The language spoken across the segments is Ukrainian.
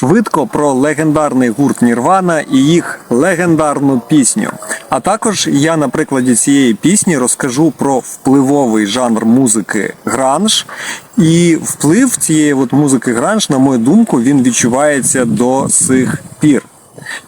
швидко про легендарний гурт Нірвана і їх легендарну пісню. А також я на прикладі цієї пісні розкажу про впливовий жанр музики гранж. І вплив цієї от музики гранж, на мою думку, він відчувається до сих пір.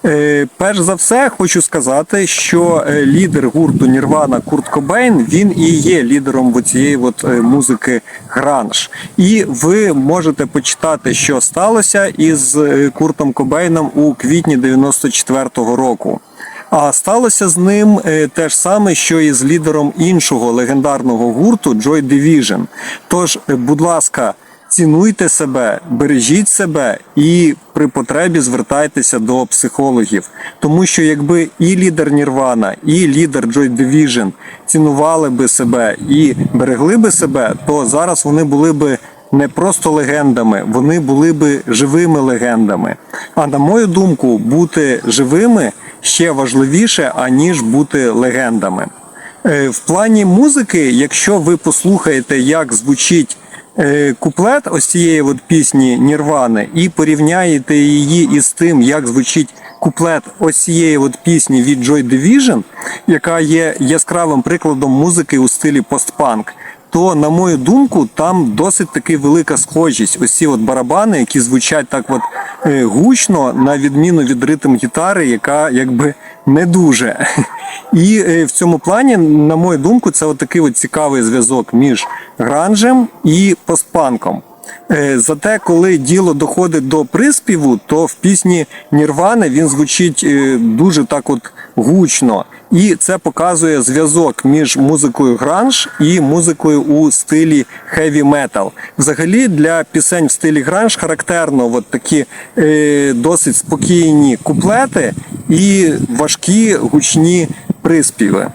Е, перш за все, хочу сказати, що е, лідер гурту Нірвана Курт Кобейн він і є лідером цієї от е, музики гранж. І ви можете почитати, що сталося із Куртом Кобейном у квітні 94-го року. А сталося з ним те ж саме, що і з лідером іншого легендарного гурту Joy Division. Тож, будь ласка, цінуйте себе, бережіть себе і при потребі звертайтеся до психологів. Тому що якби і лідер Нірвана, і лідер Joy Division цінували би себе і берегли би себе, то зараз вони були би не просто легендами, вони були би живими легендами. А на мою думку, бути живими ще важливіше, аніж бути легендами. Е, В плані музики, якщо ви послухаєте, як звучить куплет ось цієї от пісні Нірвани, і порівняєте її із тим, як звучить куплет ось цієї от пісні від Joy Division, яка є яскравим прикладом музики у стилі постпанк, то на мою думку, там досить таки велика схожість. Ось ці от барабани, які звучать так от е, гучно, на відміну від ритм гітари, яка якби не дуже. І е, в цьому плані, на мою думку, це от такий от цікавий зв'язок між гранжем і постпанком. Е, Зате, коли діло доходить до приспіву, то в пісні Нірвани він звучить е, дуже так от гучно. І це показує зв'язок між музикою гранж і музикою у стилі хеві метал. Взагалі для пісень в стилі гранж характерно от такі е, досить спокійні куплети і важкі гучні приспіви.